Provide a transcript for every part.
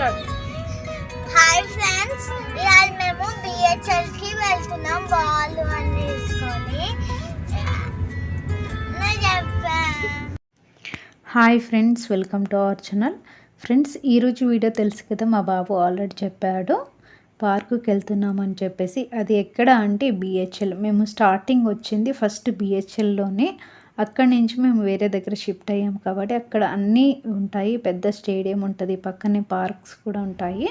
Start hi friends ఇవాళ మేము బిహెచ్ఎల్కి వెళ్తున్నాం వాళ్ళు నేను చెప్పా. Hi friends welcome to our channel friends ఈరోజు వీడియో తెలుసు కదా మా బాబు ఆల్రెడీ చెప్పాడు పార్కుకి వెళ్తున్నామని చెప్పేసి. అది ఎక్కడ అంటే బిహెచ్ఎల్ మేము స్టార్టింగ్ వచ్చింది ఫస్ట్ బిహెచ్ఎల్లోనే అక్కడి నుంచి మేము వేరే దగ్గర షిఫ్ట్ అయ్యాం కాబట్టి అక్కడ అన్నీ ఉంటాయి. పెద్ద స్టేడియం ఉంటుంది. పక్కనే పార్క్స్ కూడా ఉంటాయి.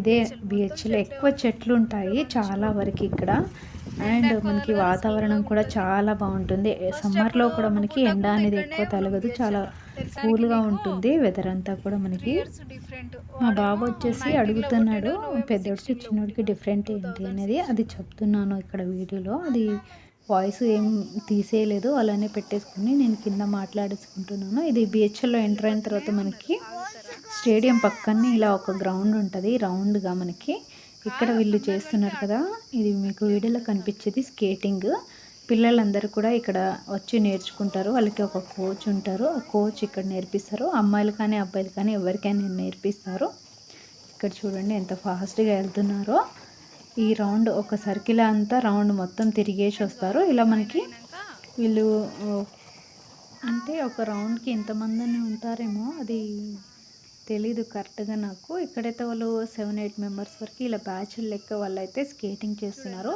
ఇదే బిహెచ్ఎల్ ఎక్కువ చెట్లు ఉంటాయి. చాలా వరకు ఇక్కడ. అండ్ మనకి వాతావరణం కూడా చాలా బాగుంటుంది. సమ్మర్లో కూడా మనకి ఎండ అనేది ఎక్కువ తలగదు. చాలా కూల్గా ఉంటుంది. వెదర్ అంతా కూడా మనకి మా బాబు వచ్చేసి అడుగుతున్నాడు. పెద్దోడికి చిన్నోడికి డిఫరెంట్ ఏంటి అనేది అది చెప్తున్నాను ఇక్కడ వీడియోలో. అది వాయిస్ ఏం తీసేయలేదు అలానే పెట్టేసుకుని నేను కింద మాట్లాడేసుకుంటున్నాను. ఇది బిహెచ్ఎల్లో ఎంటర్ అయిన తర్వాత మనకి స్టేడియం పక్కనే ఇలా ఒక గ్రౌండ్ ఉంటుంది రౌండ్గా మనకి. ఇక్కడ వీళ్ళు చేస్తున్నారు కదా ఇది మీకు వీడియోలో కనిపించేది స్కేటింగ్. పిల్లలందరూ కూడా ఇక్కడ వచ్చి నేర్చుకుంటారు వాళ్ళకి ఒక కోచ్ ఉంటారు. ఆ కోచ్ ఇక్కడ నేర్పిస్తారు అమ్మాయిలు కానీ అబ్బాయిలు కానీ ఎవరికైనా నేర్పిస్తారు. ఇక్కడ చూడండి ఎంత ఫాస్ట్గా వెళ్తున్నారో. ఈ రౌండ్ ఒక సర్కిల్ అంతా రౌండ్ మొత్తం తిరిగేసి వస్తారు. ఇలా మనకి వీళ్ళు అంటే ఒక రౌండ్కి ఎంతమందిని ఉంటారేమో అది తెలీదు కరెక్ట్గా నాకు. ఇక్కడైతే వాళ్ళు సెవెన్ ఎయిట్ మెంబర్స్ వరకు ఇలా బ్యాచ్ లెక్క వాళ్ళు అయితే స్కేటింగ్ చేస్తున్నారు.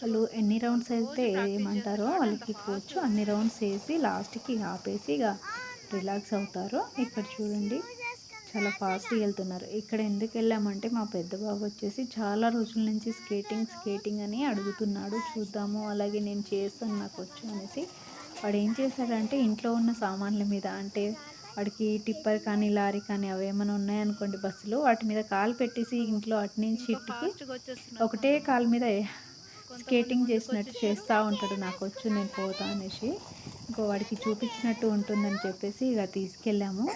వాళ్ళు ఎన్ని రౌండ్స్ అయితే ఏమంటారో వాళ్ళకి కోచ్ అన్ని రౌండ్స్ వేసి లాస్ట్కి ఆపేసి ఇక రిలాక్స్ అవుతారు. ఇక్కడ చూడండి. చాలా ఫాస్ట్గా వెళ్తున్నారు. ఇక్కడ ఎందుకు వెళ్ళామంటే మా పెద్ద బాబు వచ్చేసి చాలా రోజుల నుంచి స్కేటింగ్ స్కేటింగ్ అని అడుగుతున్నాడు. చూద్దాము అలాగే నేను చేస్తాను నాకు వచ్చు అనేసి. వాడు ఏం చేశాడంటే ఇంట్లో ఉన్న సామాన్ల మీద అంటే వాడికి టిప్పర్ కానీ లారీ కానీ అవి ఏమైనా ఉన్నాయనుకోండి బస్సులో వాటి మీద కాలు పెట్టేసి ఇంట్లో అటు నుంచి ఇటుకి ఒకటే కాలు మీద స్కేటింగ్ చేసినట్టు చేస్తూ ఉంటాడు. నాకు వచ్చు నేను పోతా అనేసి. ఇంకో వాడికి చూపించినట్టు ఉంటుందని చెప్పేసి ఇక తీసుకెళ్ళాము.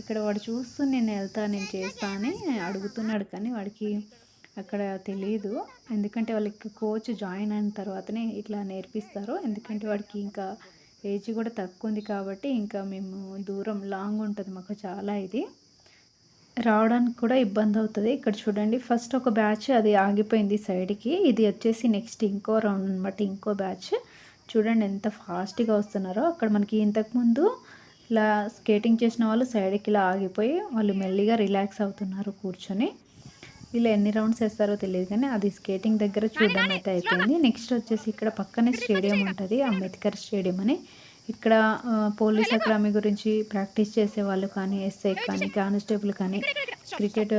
ఇక్కడ వాడు చూస్తూ నేను వెళ్తా నేను చేస్తా అని అడుగుతున్నాడు కానీ వాడికి అక్కడ తెలియదు ఎందుకంటే వాళ్ళకి కోచ్ జాయిన్ అయిన తర్వాతనే ఇట్లా నేర్పిస్తారు. ఎందుకంటే వాడికి ఇంకా ఏజ్ కూడా తక్కువ ఉంది కాబట్టి ఇంకా మేము దూరం లాంగ్ ఉంటుంది మాకు చాలా ఇది. రావడానికి కూడా ఇబ్బంది అవుతుంది. ఇక్కడ చూడండి ఫస్ట్ ఒక బ్యాచ్ అది ఆగిపోయింది సైడ్కి ఇది వచ్చేసి నెక్స్ట్ ఇంకో రౌండ్ అనమాట ఇంకో బ్యాచ్ చూడండి ఎంత ఫాస్ట్గా వస్తున్నారో. అక్కడ మనకి ఇంతకుముందు ఇలా స్కేటింగ్ చేసిన వాళ్ళు సైడ్కి ఇలా ఆగిపోయి వాళ్ళు మెల్లిగా రిలాక్స్ అవుతున్నారు కూర్చొని. వీళ్ళు ఎన్ని రౌండ్స్ వేస్తారో తెలియదు కానీ అది స్కేటింగ్ దగ్గర చూడడం అయితే అయిపోయింది. నెక్స్ట్ వచ్చేసి ఇక్కడ పక్కనే స్టేడియం ఉంటుంది అంబేద్కర్ స్టేడియం అని. ఇక్కడ పోలీస్ అకాడమీ గురించి ప్రాక్టీస్ చేసే వాళ్ళు కానీ ఎస్ఐ కానీ కానిస్టేబుల్ కానీ క్రికెట్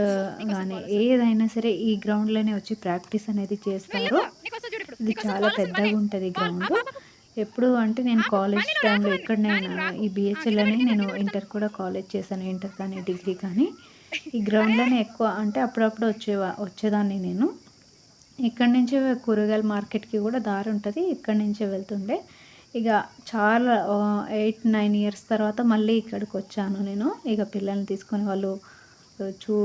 కానీ ఏదైనా సరే ఈ గ్రౌండ్లోనే వచ్చి ప్రాక్టీస్ అనేది చేస్తారు. ఇది చాలా పెద్దగా ఉంటుంది గ్రౌండ్. ఎప్పుడు అంటే నేను కాలేజ్ టైంలో ఎక్కడ నేను ఈ బిహెచ్ఎల్లోనే నేను ఇంటర్ కూడా కాలేజ్ చేశాను ఇంటర్ కానీ డిగ్రీ కానీ. ఈ గ్రౌండ్లోనే ఎక్కువ అంటే అప్పుడప్పుడు వచ్చే వచ్చేదాన్ని నేను. ఇక్కడి నుంచే కూరగాయల మార్కెట్కి కూడా దారి ఉంటుంది ఇక్కడి నుంచే వెళ్తుండే. ఇక చాలా ఎయిట్ నైన్ ఇయర్స్ తర్వాత మళ్ళీ ఇక్కడికి వచ్చాను నేను. ఇక పిల్లల్ని తీసుకొని వాళ్ళు చూ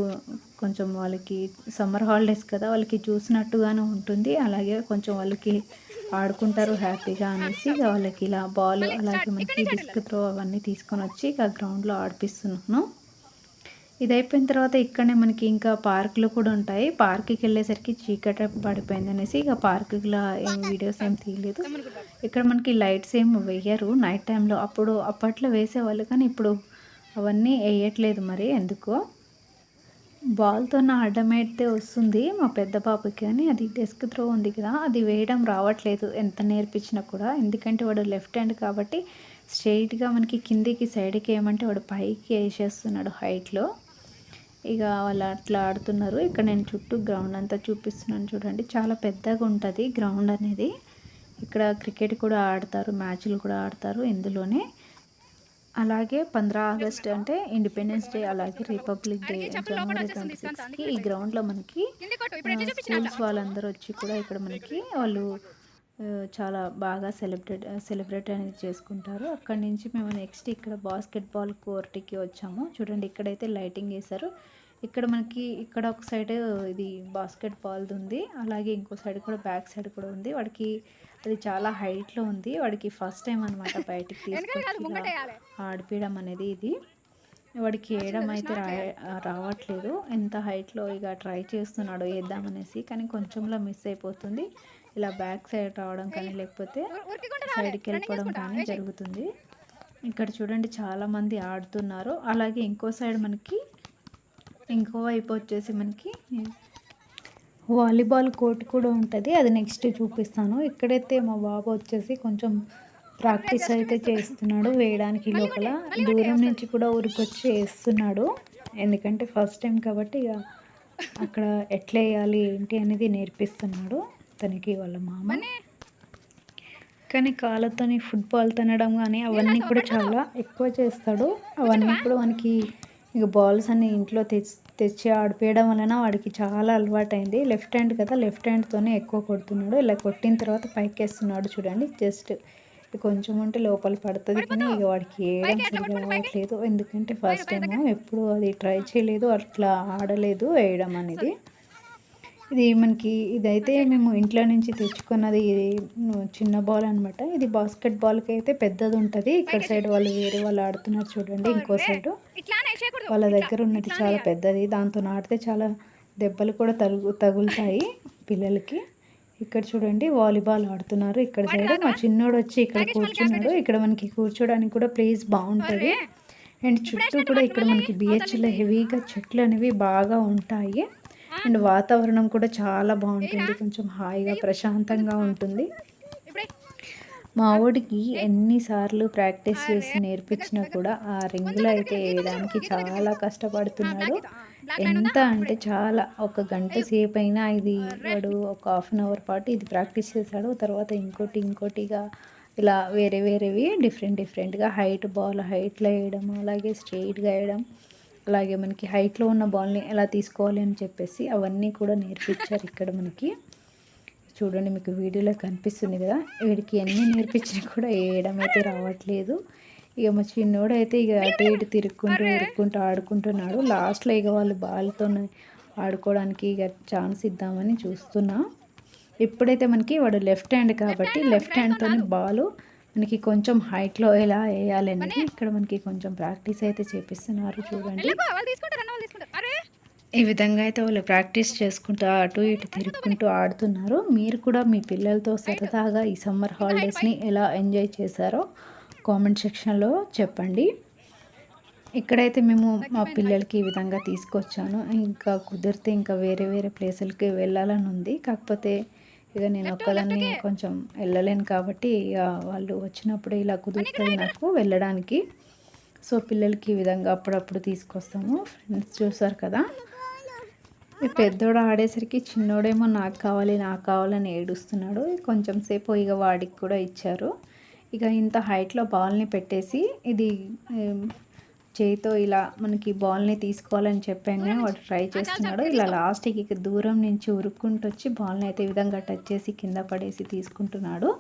కొంచెం వాళ్ళకి సమ్మర్ హాలిడేస్ కదా వాళ్ళకి చూసినట్టుగానే ఉంటుంది. అలాగే కొంచెం వాళ్ళకి ఆడుకుంటారు హ్యాపీగా అనేసి ఇక వాళ్ళకి ఇలా బాల్ అలాగే మనకి డిస్క్ త్రో అవన్నీ తీసుకొని వచ్చి ఇక గ్రౌండ్లో ఆడిపిస్తున్నాను. ఇది అయిపోయిన తర్వాత ఇక్కడనే మనకి ఇంకా పార్కులు కూడా ఉంటాయి. పార్క్కి వెళ్ళేసరికి చీకట పడిపోయింది అనేసి ఇక పార్కులో ఏం వీడియోస్ ఏం తీయలేదు. ఇక్కడ మనకి లైట్స్ ఏం వేయరు. నైట్ టైంలో అప్పుడు అప్పట్లో వేసేవాళ్ళు కానీ ఇప్పుడు అవన్నీ వేయట్లేదు మరి ఎందుకో. బాల్తో ఆడడం అయితే వస్తుంది మా పెద్ద పాపకి కానీ అది డెస్క్ త్రో ఉంది కదా అది వేయడం రావట్లేదు. ఎంత నేర్పించినా కూడా. ఎందుకంటే వాడు లెఫ్ట్ హ్యాండ్ కాబట్టి స్ట్రైట్గా మనకి కిందికి సైడ్కి ఏమంటే వాడు పైకి వేసేస్తున్నాడు హైట్లో. ఇక వాళ్ళు అట్లా ఆడుతున్నారు. ఇక్కడ నేను చుట్టూ గ్రౌండ్ అంతా చూపిస్తున్నాను చూడండి. చాలా పెద్దగా ఉంటుంది గ్రౌండ్ అనేది. ఇక్కడ క్రికెట్ కూడా ఆడతారు మ్యాచ్లు కూడా ఆడతారు ఇందులోనే. అలాగే పంద్రా ఆగస్ట్ అంటే ఇండిపెండెన్స్ డే అలాగే రిపబ్లిక్ డే జనవరి ట్వంటీ సిక్స్కి ఈ గ్రౌండ్లో మనకి స్కూల్స్ వాళ్ళందరూ వచ్చి కూడా ఇక్కడ మనకి వాళ్ళు చాలా బాగా సెలబ్రేట్ సెలబ్రేట్ అనేది చేసుకుంటారు. అక్కడి నుంచి మేము నెక్స్ట్ ఇక్కడ బాస్కెట్బాల్ కోర్ట్కి వచ్చాము. చూడండి ఇక్కడైతే లైటింగ్ వేశారు ఇక్కడ మనకి ఇక్కడ ఒక సైడ్ ఇది బాస్కెట్ బాల్ది ఉంది. అలాగే ఇంకో సైడ్ కూడా బ్యాక్ సైడ్ కూడా ఉంది. వాడికి అది చాలా హైట్లో ఉంది. వాడికి ఫస్ట్ టైం అనమాట బయటికి తీసుకొచ్చి ఇలా ఆడిపించడం అనేది ఇది. వాడికి వేయడం అయితే రా రావట్లేదు. ఎంత హైట్లో ఇక ట్రై చేస్తున్నాడు వేద్దామనేసి కానీ కొంచెంలో మిస్ అయిపోతుంది. ఇలా బ్యాక్ సైడ్ రావడం కానీ లేకపోతే సైడ్కి వెళ్ళిపోవడం కానీ జరుగుతుంది. ఇక్కడ చూడండి చాలామంది ఆడుతున్నారు. అలాగే ఇంకో సైడ్ మనకి ఇంకో వైపు వచ్చేసి మనకి వాలీబాల్ కోర్ట్ కూడా ఉంటుంది. అది నెక్స్ట్ చూపిస్తాను. ఇక్కడైతే మా బాబు వచ్చేసి కొంచెం ప్రాక్టీస్ అయితే చేస్తున్నాడు వేయడానికి లోపల. దూరం నుంచి కూడా ఊరికొచ్చి వేస్తున్నాడు. ఎందుకంటే ఫస్ట్ టైం కాబట్టి ఇక అక్కడ ఎట్లా వేయాలి ఏంటి అనేది నేర్పిస్తున్నాడు. తనకి వాళ్ళ మామ. కానీ కాళ్ళతోని ఫుట్బాల్ తినడం కానీ అవన్నీ కూడా చాలా ఎక్కువ చేస్తాడు. అవన్నీ కూడా మనకి ఇక బాల్స్ అన్ని ఇంట్లో తెచ్చి తెచ్చి ఆడిపోయడం వలన వాడికి చాలా అలవాటైంది. లెఫ్ట్ హ్యాండ్ కదా లెఫ్ట్ హ్యాండ్తోనే ఎక్కువ కొడుతున్నాడు. ఇలా కొట్టిన తర్వాత పైకి వేస్తున్నాడు చూడండి. జస్ట్ కొంచెం ఉంటే లోపల పడుతుంది కానీ ఇక వాడికి వేయడం సరిగా రావట్లేదు. ఎందుకంటే ఫస్ట్ టైం ఎప్పుడు అది ట్రై చేయలేదు. అట్లా ఆడలేదు వేయడం అనేది. ఇది మనకి ఇదైతే మేము ఇంట్లో నుంచి తెచ్చుకున్నది ఇది చిన్న బాల్ అనమాట ఇది బాస్కెట్ బాల్కి అయితే పెద్దది ఉంటుంది. ఇక్కడ సైడ్ వాళ్ళు వేరే వాళ్ళు ఆడుతున్నారు చూడండి ఇంకో సైడ్ వాళ్ళ దగ్గర ఉన్నది చాలా పెద్దది. దాంతో ఆడితే చాలా దెబ్బలు కూడా తగు తగులుతాయి పిల్లలకి. ఇక్కడ చూడండి వాలీబాల్ ఆడుతున్నారు ఇక్కడ సైడ్ మా చిన్నోడు వచ్చి ఇక్కడ కూర్చున్నాడు. ఇక్కడ మనకి కూర్చోడానికి కూడా ప్లేస్ బాగుంటుంది. అండ్ చుట్టూ కూడా ఇక్కడ మనకి బీహెచ్లో హెవీగా చెట్లు అనేవి బాగా ఉంటాయి. అండ్ వాతావరణం కూడా చాలా బాగుంటుంది. కొంచెం హాయిగా ప్రశాంతంగా ఉంటుంది. మా వాడికి ఎన్నిసార్లు ప్రాక్టీస్ చేసి నేర్పించినా కూడా ఆ రింగులు అయితే వేయడానికి చాలా కష్టపడుతున్నాడు. ఎంత అంటే చాలా. ఒక గంట సేపు అయినా ఇది వాడు ఒక హాఫ్ అన్ అవర్ పాటు ఇది ప్రాక్టీస్ చేశాడు. తర్వాత ఇంకోటి ఇంకోటిగా ఇలా వేరే వేరేవి డిఫరెంట్ డిఫరెంట్గా హైట్ బాల్ హైట్లో వేయడం అలాగే స్ట్రెయిట్గా వేయడం. అలాగే మనకి హైట్లో ఉన్న బాల్ని ఎలా తీసుకోవాలి అని చెప్పేసి అవన్నీ కూడా నేర్పించారు ఇక్కడ మనకి. చూడండి మీకు వీడియోలో కనిపిస్తుంది కదా. వీడికి ఎన్ని నేర్పించినా కూడా వేయడం అయితే రావట్లేదు. ఇక మా చిన్నోడైతే ఇక అటు ఇటు తిరుక్కుంటూ ఉరుక్కుంటూ ఆడుకుంటున్నాడు. లాస్ట్లో ఇక వాళ్ళు బాల్తో ఆడుకోవడానికి ఇక ఛాన్స్ ఇద్దామని చూస్తున్నా. ఇప్పుడైతే మనకి వాడు లెఫ్ట్ హ్యాండ్ కాబట్టి లెఫ్ట్ హ్యాండ్తో బాలు మనకి కొంచెం హైట్లో ఎలా వేయాలి అనేది ఇక్కడ మనకి కొంచెం ప్రాక్టీస్ అయితే చేపిస్తున్నారు చూడండి. ఈ విధంగా అయితే వాళ్ళు ప్రాక్టీస్ చేసుకుంటూ అటు ఇటు తిరుక్కుంటూ ఆడుతున్నారు. మీరు కూడా మీ పిల్లలతో సరదాగా ఈ సమ్మర్ హాలిడేస్ని ఎలా ఎంజాయ్ చేశారో కామెంట్ సెక్షన్లో చెప్పండి. ఇక్కడైతే మేము మా పిల్లలకి ఈ విధంగా తీసుకొచ్చాను. ఇంకా కుదిరితే ఇంకా వేరే వేరే ప్లేసులకి వెళ్ళాలని ఉంది. కాకపోతే ఇక నేను ఒక్కదాన్ని కొంచెం వెళ్ళలేను కాబట్టి ఇక వాళ్ళు వచ్చినప్పుడు ఇలా కుదురుతుంది నాకు వెళ్ళడానికి. సో పిల్లలకి ఈ విధంగా అప్పుడప్పుడు తీసుకొస్తాము. ఫ్రెండ్స్ చూసారు కదా? పెద్దోడు ఆడేసరికి చిన్నోడేమో నాకు కావాలి నాకు కావాలని ఏడుస్తున్నాడు. కొంచెం సేపు ఇక వాడికి కూడా ఇచ్చారు. ఇక ఇంత హైట్లో బాల్ని పెట్టేసి ఇది చేయితో ఇలా మనకి బాల్ని తీసుకోవాలని చెప్పాను కానీ వాడు ట్రై చేస్తున్నాడు. ఇలా లాస్ట్కి ఇక దూరం నుంచి ఉరుక్కుంటూ వచ్చి బాల్ని అయితే ఈ విధంగా టచ్ చేసి కింద పడేసి తీసుకుంటున్నాడు.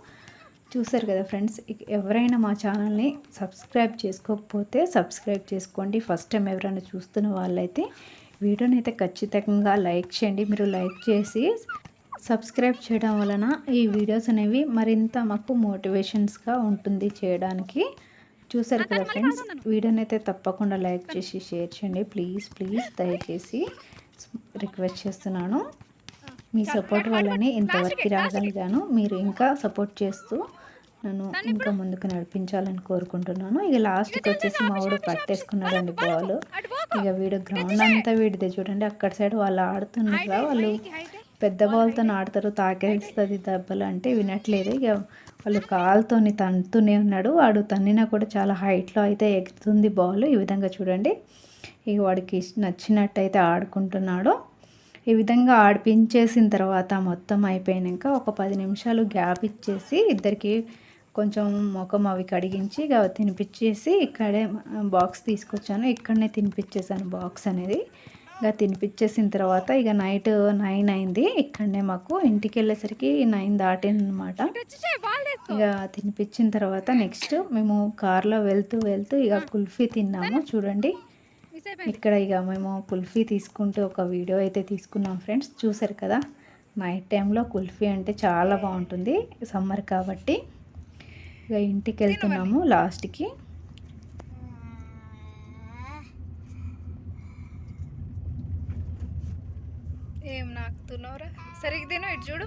చూసారు కదా ఫ్రెండ్స్ ఎవరైనా మా ఛానల్ని సబ్స్క్రైబ్ చేసుకోకపోతే సబ్స్క్రైబ్ చేసుకోండి. ఫస్ట్ టైం ఎవరైనా చూస్తున్న వాళ్ళైతే వీడియోని అయితే ఖచ్చితంగా లైక్ చేయండి. మీరు లైక్ చేసి సబ్స్క్రైబ్ చేయడం వలన ఈ వీడియోస్ అనేవి మరింత మాకు మోటివేషన్స్గా ఉంటుంది చేయడానికి. చూసారు కదా ఫ్రెండ్స్ వీడియోని అయితే తప్పకుండా లైక్ చేసి షేర్ చేయండి. ప్లీజ్ ప్లీజ్ దయచేసి రిక్వెస్ట్ చేస్తున్నాను. మీ సపోర్ట్ వల్లనే ఇంతవరకు రాగలిగాను. మీరు ఇంకా సపోర్ట్ చేస్తూ నన్ను ఇంకా ముందుకు నడిపించాలని కోరుకుంటున్నాను. ఇక లాస్ట్కి వచ్చేసి మా వాడు పట్టేసుకున్నాడండి బాల్ ఇక వీడు గ్రౌండ్ అంతా వీడిదే చూడండి. అక్కడ సైడ్ వాళ్ళు ఆడుతున్నారు వాళ్ళు. పెద్ద బాల్తో ఆడతారు తాకేస్తుంది దెబ్బలు అంటే వినట్లేదు. ఇక వాళ్ళు కాలుతోని తంతునే ఉన్నాడు. వాడు తన్నినా కూడా చాలా హైట్లో అయితే ఎగురుతుంది బాల్. ఈ విధంగా చూడండి. ఇక వాడికి నచ్చినట్టు అయితే ఆడుకుంటున్నాడు. ఈ విధంగా ఆడిపించేసిన తర్వాత మొత్తం అయిపోయాక ఒక పది నిమిషాలు గ్యాప్ ఇచ్చేసి ఇద్దరికి కొంచెం ముఖం అవి కడిగించి ఇక తినిపించేసి ఇక్కడే బాక్స్ తీసుకొచ్చాను. ఇక్కడనే తినిపించేసాను బాక్స్ అనేది. ఇక తినిపించేసిన తర్వాత ఇక నైట్ నైన్ అయింది. ఇక్కడనే మాకు ఇంటికి వెళ్ళేసరికి నైన్ దాటింది అనమాట ఇక తినిపించిన తర్వాత నెక్స్ట్ మేము కార్లో వెళ్తూ వెళ్తూ ఇక కుల్ఫీ తిన్నాము. చూడండి. ఇక్కడ ఇక మేము కుల్ఫీ తీసుకుంటూ ఒక వీడియో అయితే తీసుకున్నాం ఫ్రెండ్స్. చూసారు కదా? నైట్ టైంలో కుల్ఫీ అంటే చాలా బాగుంటుంది సమ్మర్ కాబట్టి. ఇక ఇంటికి వెళ్తున్నాము లాస్ట్కి. ఏం నాకుతున్నావురా? సరిగ్గా తిను ఇటు చూడు.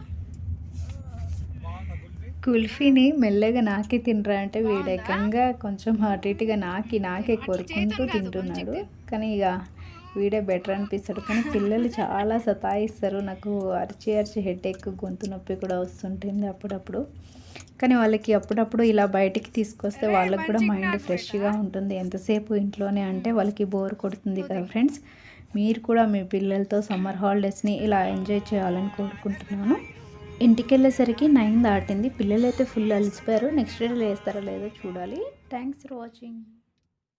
కుల్ఫీని మెల్లగా నాకే తినరా అంటే వీడేకంగా కొంచెం అటు ఇటుగా నాకి నాకే కోరుకుంటూ తింటున్నాడు. కానీ ఇక వీడే బెటర్ అనిపిస్తాడు. కానీ పిల్లలు చాలా సతాయిస్తారు. నాకు అరిచి అరిచి హెడ్ ఎక్ గొంతు నొప్పి కూడా వస్తుంటుంది అప్పుడప్పుడు. కానీ వాళ్ళకి అప్పుడప్పుడు ఇలా బయటికి తీసుకొస్తే వాళ్ళకి కూడా మైండ్ ఫ్రెష్గా ఉంటుంది. ఎంతసేపు ఇంట్లోనే అంటే వాళ్ళకి బోర్ కొడుతుంది కదా ఫ్రెండ్స్. మీరు కూడా మీ పిల్లలతో సమ్మర్ హాలిడేస్ని ఇలా ఎంజాయ్ చేయాలని కోరుకుంటున్నాను. ఇంటికి వెళ్ళేసరికి నైన్ దాటింది. పిల్లలు అయితే ఫుల్ అలసిపోయారు. నెక్స్ట్ డే లేస్తారో లేదో చూడాలి. Thanks for watching.